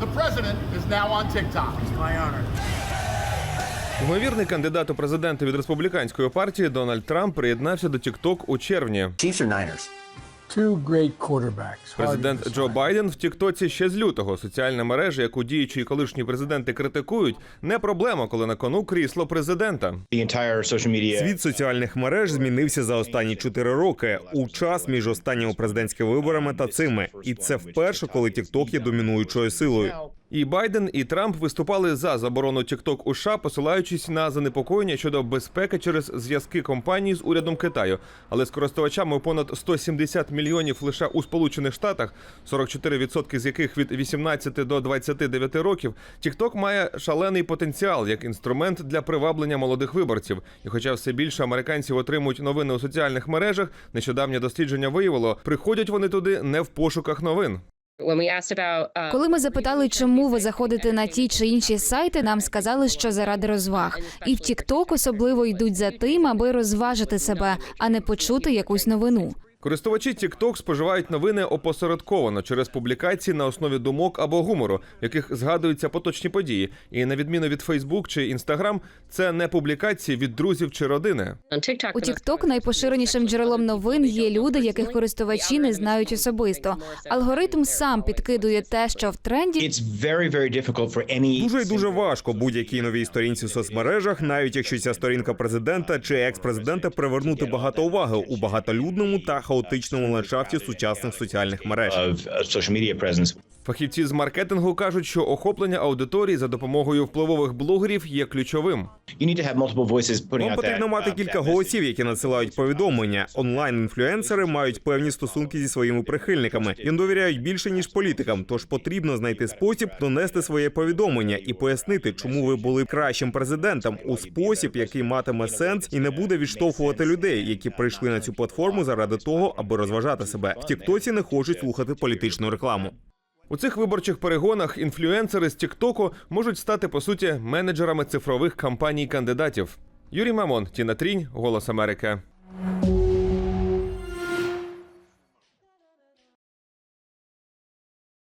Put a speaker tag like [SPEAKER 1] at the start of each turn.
[SPEAKER 1] The president is now on TikTok.
[SPEAKER 2] Ймовірний кандидат у президенти від республіканської партії Дональд Трамп приєднався до TikTok у червні.
[SPEAKER 3] Chiefs or Niners?
[SPEAKER 4] Two great quarterbacks.
[SPEAKER 2] Президент Джо. Байден в Тіктоці ще з лютого. Соціальна мережа, яку діючі і колишні президенти критикують, не проблема, коли на кону крісло президента.
[SPEAKER 5] the entire social media
[SPEAKER 6] Світ соціальних мереж змінився за останні чотири роки у час між останніми президентськими виборами та цими. І це вперше, коли Тікток є домінуючою силою.
[SPEAKER 2] І Байден, і Трамп виступали за заборону TikTok у США, посилаючись на занепокоєння щодо безпеки через зв'язки компанії з урядом Китаю. Але з користувачами понад 170 мільйонів лише у Сполучених Штатах, 44% з яких від 18 до 29 років, TikTok має шалений потенціал як інструмент для приваблення молодих виборців. І хоча все більше американців отримують новини у соціальних мережах, нещодавнє дослідження виявило, приходять вони туди не в пошуках новин.
[SPEAKER 7] Uh,
[SPEAKER 8] Коли ми запитали, чому ви заходите на ті чи інші сайти, нам сказали, що заради розваг. І в TikTok особливо йдуть за тим, аби розважити себе, а не почути якусь новину.
[SPEAKER 2] Користувачі TikTok споживають новини опосередковано через публікації на основі думок або гумору, в яких згадуються поточні події. І на відміну від Facebook чи Instagram, це не публікації від друзів чи родини.
[SPEAKER 8] У TikTok найпоширенішим джерелом новин є люди, яких користувачі не знають особисто. Алгоритм сам підкидує те, що в тренді,
[SPEAKER 6] Дуже і дуже важко будь-якій новій сторінці в соцмережах, навіть якщо ця сторінка президента чи екс-президента привернути багато уваги у багатолюдному та хаотичному ландшафті сучасних соціальних мереж.
[SPEAKER 2] Фахівці з маркетингу кажуть, що охоплення аудиторії за допомогою впливових блогерів є ключовим.
[SPEAKER 6] Вам потрібно мати
[SPEAKER 5] uh,
[SPEAKER 6] кілька голосів, які надсилають повідомлення. Онлайн-інфлюенсери мають певні стосунки зі своїми прихильниками. Їм довіряють більше ніж політикам. Тож потрібно знайти спосіб донести своє повідомлення і пояснити, чому ви були кращим президентом у спосіб, який матиме сенс і не буде відштовхувати людей, які прийшли на цю платформу заради того, аби розважати себе. В Тіктоці не хочуть слухати політичну рекламу.
[SPEAKER 2] У цих виборчих перегонах інфлюенсери з Тіктоку можуть стати по суті менеджерами цифрових кампаній кандидатів. Юрій Мамон, Тіна Трінь, Голос Америки.